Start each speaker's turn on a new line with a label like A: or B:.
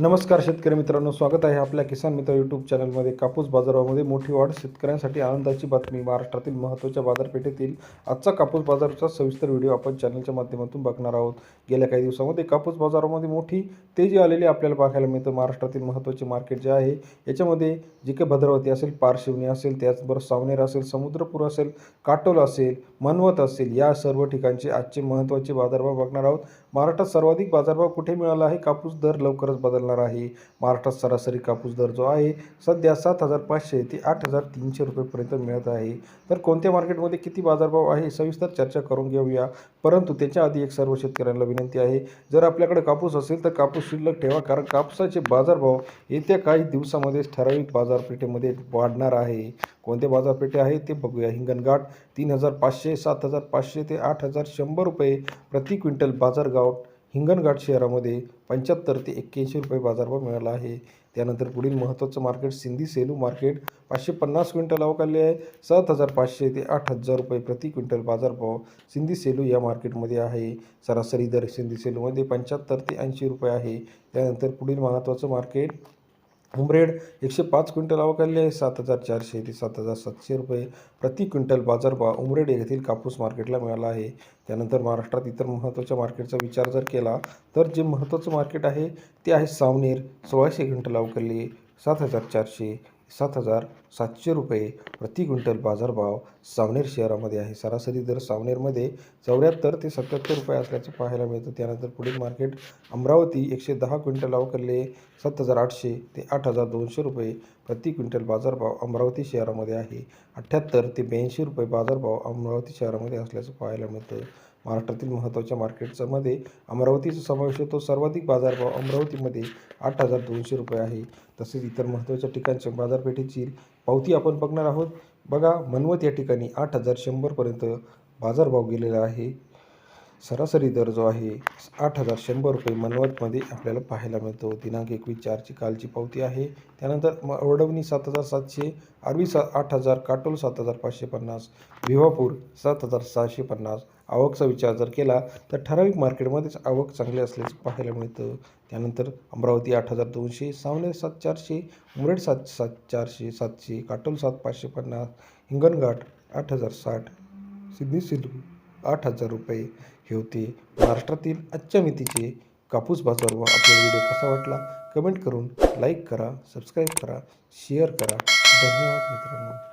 A: नमस्कार शेतकरी मित्रांनो स्वागत आहे आपल्या किसान मित्र यूट्यूब चॅनलमध्ये. कापूस बाजारामध्ये मोठी वाढ शेतकऱ्यांसाठी आनंदाची बातमी. महाराष्ट्रातील महत्त्वाच्या बाजारपेठेतील आजचा कापूस बाजाराचा सविस्तर व्हिडिओ आपण चॅनलच्या माध्यमातून बघणार आहोत. गेल्या काही दिवसामध्ये कापूस बाजारामध्ये मोठी तेजी आलेली आपल्याला पाहायला मिळतं. महाराष्ट्रातील महत्त्वाचे मार्केट जे आहे याच्यामध्ये जे काही भद्रावती असेल पारशिवनी असेल त्याचबरोबर सावनेर असेल समुद्रपूर असेल काटोल असेल मनवत असेल या सर्व ठिकाणचे आजचे महत्त्वाचे बाजारभाव बघणार आहोत. महाराष्ट्रात सर्वाधिक बाजारभाव कुठे मिळाला आहे? कापूस दर लवकरच बदलणार आहे. महाराष्ट्रात सरासरी कापूस दर जो आहे सध्या सात हजार पाचशे ते आठ हजार तीनशे रुपयेपर्यंत मिळत आहे. तर कोणत्या मार्केटमध्ये किती बाजारभाव आहे सविस्तर चर्चा करून घेऊया. परंतु त्याच्या आधी एक सर्व शेतकऱ्यांना विनंती आहे जर आपल्याकडे कापूस असेल तर कापूस शिल्लक ठेवा कारण कापसाचे बाजारभाव येत्या काही दिवसामध्ये ठराविक बाजारपेठेमध्ये वाढणार आहे. कोणते बाजारपेठे आहे ते बघूया. हिंगणघाट तीन हजार पाचशे सात हजार पाचशे ते आठ हजार शंभर रुपये प्रति क्विंटल बाजारगाव. हिंगणघाट शहरामध्ये पंच्याहत्तर ते एक्क्याऐंशी रुपये बाजारभाव मिळाला आहे. त्यानंतर पुढील महत्त्वाचं मार्केट सिंधी सेलू मार्केट पाचशे पन्नास क्विंटल अवकाळले आहे. सात हजार पाचशे ते आठ हजार रुपये प्रति क्विंटल बाजारभाव सिंधी सेलू या मार्केटमध्ये आहे. सरासरी दर सिंधी सेलूमध्ये पंच्याहत्तर ते ऐंशी रुपये आहे. त्यानंतर पुढील महत्त्वाचं मार्केट उमरेड एकशे पाच क्विंटल अवकाळले आहे. सात हजार चारशे ते सात हजार सातशे रुपये प्रति क्विंटल बाजारभाव उमरेड येथील कापूस मार्केटला मिळाला आहे. त्यानंतर महाराष्ट्रात इतर महत्त्वाच्या मार्केटचा विचार जर केला तर जे महत्त्वाचं मार्केट आहे ते आहे सावनेर. सोळाशे क्विंटल अवकाळले सात हजार चारशे सात हजार सातशे रुपये प्रति क्विंटल बाजारभाव सावनेर शहरामध्ये आहे. सरासरी दर सावनेरमध्ये चौऱ्याहत्तर ते सत्याहत्तर रुपये असल्याचं पाहायला मिळतं. त्यानंतर पुढील मार्केट अमरावती एकशे दहा क्विंटल अवकरले सात हजार आठशे ते आठ हजार दोनशे रुपये प्रति क्विंटल बाजारभाव अमरावती शहरामध्ये आहे. अठ्ठ्याहत्तर ते ब्याऐंशी रुपये बाजारभाव अमरावती शहरामध्ये असल्याचं पाहायला मिळतं. महाराष्ट्रातील महत्त्वाच्या मार्केटचा मध्ये अमरावतीचा समावेश होतो. सर्वाधिक बाजारभाव अमरावतीमध्ये आठ हजार दोनशे रुपये आहे. तसेच इतर महत्त्वाच्या ठिकाणच्या बाजारपेठेची पावती आपण बघणार आहोत. बघा मनवत या ठिकाणी आठ हजार शंभरपर्यंत बाजारभाव गेलेला आहे. सरासरी दर जो आहे आठ हजार शंभर रुपये मनवतमध्ये आपल्याला पाहायला मिळतो. दिनांक एकवीस चारची कालची पावती आहे. त्यानंतर म वडवणी सात हजार सातशे आरवी सा आठ हजार काटोल सात हजार पाचशे पन्नास भिवापूर सात हजार सहाशे पन्नास आवकचा विचार जर केला तर ठराविक मार्केटमध्येच आवक चांगली असल्याचं पाहायला मिळतं. त्यानंतर अमरावती आठ हजार दोनशे सावनेर सात चारशे उमरेड सात सात चारशे सातशे काटोल सात पाचशे पन्नास हिंगणघाट आठ हजार साठ सिद्धी सिल्लू आठ हजार रुपये हे होते. महाराष्ट्रातील आजच्या मितीचे कापूस व आपला व्हिडिओ कसा वाटला? कमेंट करून लाईक करा सबस्क्राईब करा शेअर करा. धन्यवाद मित्रांनो.